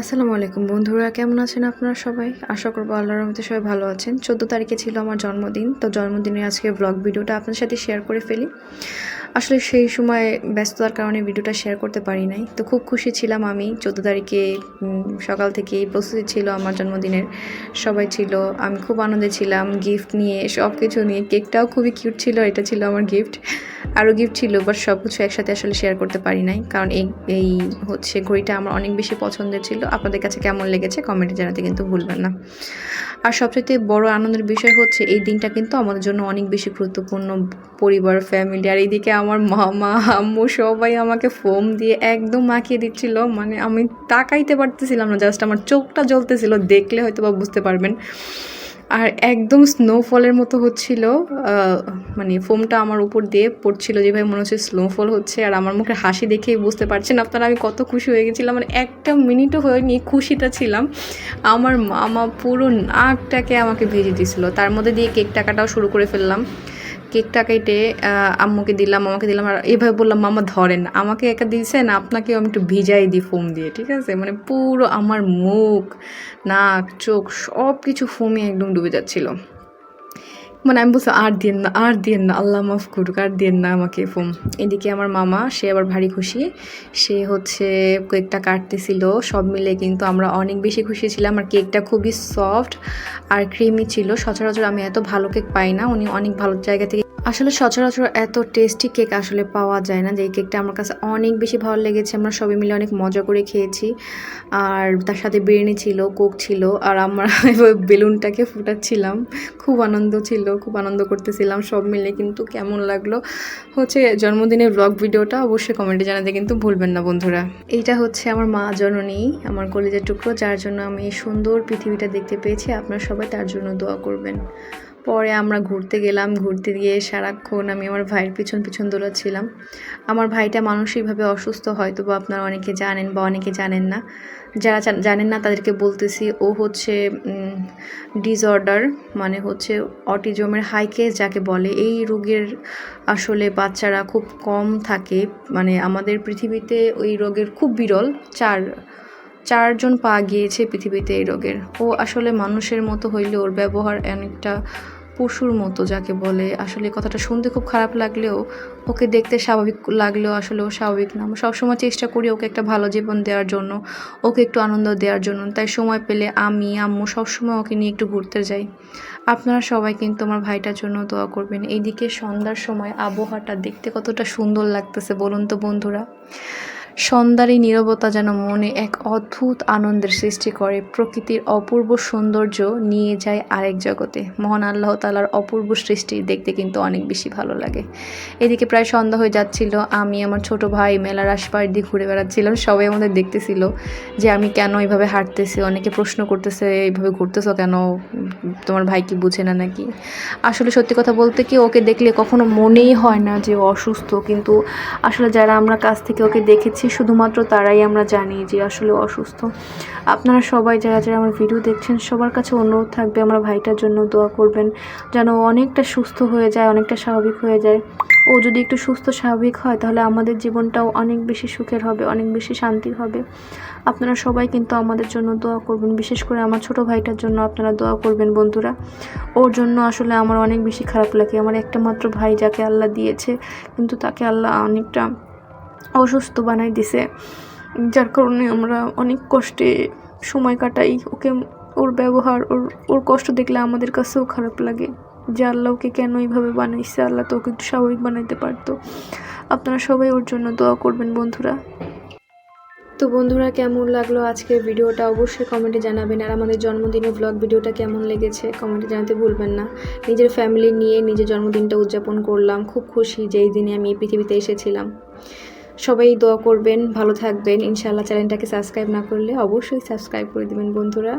আসসালামু আলাইকুম বন্ধুরা, কেমন আছেন আপনারা সবাই? আশা করব আল্লাহর রহমতে সবাই ভালো আছেন। চোদ্দ তারিখে ছিল আমার জন্মদিন, তো জন্মদিনের আজকে ব্লগ ভিডিওটা আপনার সাথে শেয়ার করে ফেলি। আসলে সেই সময় ব্যস্ততার কারণে ভিডিওটা শেয়ার করতে পারি নাই। তো খুব খুশি ছিলাম আমি। চোদ্দ তারিখে সকাল থেকে প্রস্তুতি ছিল আমার জন্মদিনের। সবাই ছিল, আমি খুব আনন্দে ছিলাম। গিফট নিয়ে সব কিছু নিয়ে। কেকটাও খুবই কিউট ছিল, এটা ছিল আমার গিফট আরও গিফট ছিল বাট সব কিছু একসাথে আসলে শেয়ার করতে পারি নাই। কারণ এই এই হচ্ছে ঘড়িটা আমার অনেক বেশি পছন্দের ছিল। আপনাদের কাছে কেমন লেগেছে কমেন্টে জানাতে কিন্তু ভুলবেন না। আর সবচেয়ে বড় আনন্দের বিষয় হচ্ছে, এই দিনটা কিন্তু আমাদের জন্য অনেক বেশি গুরুত্বপূর্ণ। পরিবার ফ্যামিলি আর এইদিকে আমার মামা, আম্মু সবাই আমাকে ফোম দিয়ে একদম মাখিয়ে দিচ্ছিল। মানে আমি তাকাইতে পারতেছিলাম না জাস্ট আমার চোখটা জ্বলতেছিল, দেখলে হয়তো বা বুঝতে পারবেন। আর একদম স্নোফলের মতো হচ্ছিল মানে ফোমটা আমার উপর দিয়ে পড়ছিল যেভাবে মনে হচ্ছে স্নোফল হচ্ছে। আর আমার মুখে হাসি দেখেই বুঝতে পারছেন, আপনারা আমি কত খুশি হয়ে গেছিলাম। মানে একটা মিনিটও হয়নি, খুশিটা ছিলাম। আমার মামা পুরো নাকটাকে আমাকে ভেজে দিছিল। তার মধ্যে দিয়ে কেক টাকাটাও শুরু করে ফেললাম। কেকটা কেটে আম্মুকে দিলাম, মামাকে দিলাম, আর এভাবে বললাম, মামা, ধরেন আমাকে একা দিয়েছেন আপনাকেও আমি একটু ভিজাই দিই ফোম দিয়ে, ঠিক আছে? মানে পুরো আমার মুখ, নাক, চোখ সব কিছু ফোমে একদম ডুবে যাচ্ছিল। মানে আমি বলছি, আর দিন না, আর দিন না, আল্লাহ মাফ করুক, আর দিন না আমাকে ফোম এদিকে আমার মামা, সে আবার ভারী খুশি। সে হচ্ছে কেকটা কাটতেছিল, সব মিলে কিন্তু আমরা অনেক বেশি খুশি ছিলাম। আর কেকটা খুবই সফট আর ক্রিমি ছিল। সচরাচর আমি এত ভালো কেক পাই না, উনি অনেক ভালো জায়গা থেকে আসলে সচরাচর এত টেস্টি কেক আসলে পাওয়া যায় না যে এই কেকটা আমার কাছে অনেক বেশি ভালো লেগেছে। আমরা সবাই মিলে অনেক মজা করে খেয়েছি। আর তার সাথে বিরিয়ানি ছিল কোক ছিল, আর আমরা বেলুনটাকে ফুটাচ্ছিলাম। খুব আনন্দ ছিল, খুব আনন্দ করতেছিলাম সব মিলে। কিন্তু কেমন লাগল হচ্ছে জন্মদিনের ব্লগ ভিডিওটা অবশ্যই কমেন্টে জানাতে কিন্তু ভুলবেন না বন্ধুরা। এইটা হচ্ছে আমার মা জননী, আমার কলেজের টুকরো, যার জন্য আমি এই সুন্দর পৃথিবীটা দেখতে পেয়েছি। আপনারা সবাই তার জন্য দোয়া করবেন। পরে আমরা ঘুরতে গেলাম, ঘুরতে গিয়ে সারাক্ষণ আমি আমার ভাইয়ের পিছন পিছন দৌড়াচ্ছিলাম। আমার ভাইটা মানসিকভাবে অসুস্থ হয়তো বা আপনারা অনেকে জানেন বা অনেকে জানেন না। যারা জানেন না তাদেরকে বলতেছি, ও হচ্ছে ডিসঅর্ডার মানে হচ্ছে অটিজমের হাই কেস যাকে বলে। এই রোগের আসলে বাচ্চারা খুব কম থাকে। মানে আমাদের পৃথিবীতে ওই রোগের খুব বিরল, চার চারজন পা গিয়েছে পৃথিবীতে এই রোগের। ও আসলে মানুষের মতো হইলে ওর ব্যবহার অনেকটা পশুর মতো যাকে বলে। আসলে কথাটা শুনতে খুব খারাপ লাগলেও, ওকে দেখতে স্বাভাবিক লাগলেও আসলে ও স্বাভাবিক না। আমরা সবসময় চেষ্টা করি ওকে একটা ভালো জীবন দেওয়ার জন্য, ওকে একটু আনন্দ দেওয়ার জন্য। তাই সময় পেলে আমি, আম্মু সবসময় ওকে নিয়ে একটু ঘুরতে যাই। আপনারা সবাই কিন্তু আমার ভাইটার জন্য দোয়া করবেন। এইদিকে সন্ধ্যার সময় আবহাওয়াটা দেখতে কতটা সুন্দর লাগতেছে বলুন তো বন্ধুরা। সন্ধ্যার এই নীরবতা যেন মনে এক অদ্ভুত আনন্দের সৃষ্টি করে। প্রকৃতির অপূর্ব সৌন্দর্য নিয়ে যায় আরেক জগতে। মহান আল্লাহ তালার অপূর্ব সৃষ্টি দেখতে কিন্তু অনেক বেশি ভালো লাগে। এদিকে প্রায় সন্ধ্যা হয়ে যাচ্ছিল। আমি, আমার ছোট ভাই মেলার আশপাশ দিয়ে ঘুরে বেড়াচ্ছিলাম সবাই আমাদের দেখতেছিল যে আমি কেন এইভাবে হাঁটতেছি? অনেকে প্রশ্ন করতেছে, এইভাবে ঘুরতেছো কেন? তোমার ভাই কি বুঝে না নাকি? আসলে সত্যি কথা বলতে কি, ওকে দেখলে কখনো মনেই হয় না যে অসুস্থ। কিন্তু আসলে যারা আমরা কাছ থেকে ওকে দেখেছি শুধুমাত্র তারাই আমরা জানি যে আসলে অসুস্থ। আপনারা সবাই যারা যারা আমার ভিডিও দেখছেন, সবার কাছে অনুরোধ থাকবে আমার ভাইটার জন্য দোয়া করবেন, যেন অনেকটা সুস্থ হয়ে যায়, অনেকটা স্বাভাবিক হয়ে যায়। ও যদি একটু সুস্থ স্বাভাবিক হয়, তাহলে আমাদের জীবনটাও অনেক বেশি সুখের হবে, অনেক বেশি শান্তির হবে। আপনারা সবাই কিন্তু আমাদের জন্য দোয়া করবেন, বিশেষ করে আমার ছোট ভাইটার জন্য আপনারা দোয়া করবেন বন্ধুরা। ওর জন্য আসলে আমার অনেক বেশি খারাপ লাগে। আমার একটা মাত্র ভাই যাকে আল্লাহ দিয়েছে, কিন্তু তাকে আল্লাহ অনেকটা অসুস্থ বানাই দিছে। যার কারণে আমরা অনেক কষ্টে সময় কাটাই। ওকে ওর ব্যবহার, ওর ওর কষ্ট দেখলে আমাদের কাছেও খারাপ লাগে যে আল্লাহ ওকে কেন এইভাবে বানাইছে, আল্লাহ তো ওকে একটু স্বাভাবিক বানাইতে পারতো। আপনারা সবাই ওর জন্য দোয়া করবেন বন্ধুরা। তো বন্ধুরা, কেমন লাগল আজকের ভিডিওটা? অবশ্যই কমেন্টে জানাবেন। আর আমাদের জন্মদিনের ব্লগ ভিডিওটা কেমন লেগেছে কমেন্টে জানাতে ভুলবেন না। নিজের ফ্যামিলি নিয়ে নিজের জন্মদিনটা উদযাপন করলাম। খুব খুশি যে এই দিনে আমি এই পৃথিবীতে এসেছিলাম। সবাই দোয়া করবেন, ভালো থাকবেন। ইনশাআল্লাহ চ্যানেলটাকে সাবস্ক্রাইব না করলে অবশ্যই সাবস্ক্রাইব করে দেবেন বন্ধুরা।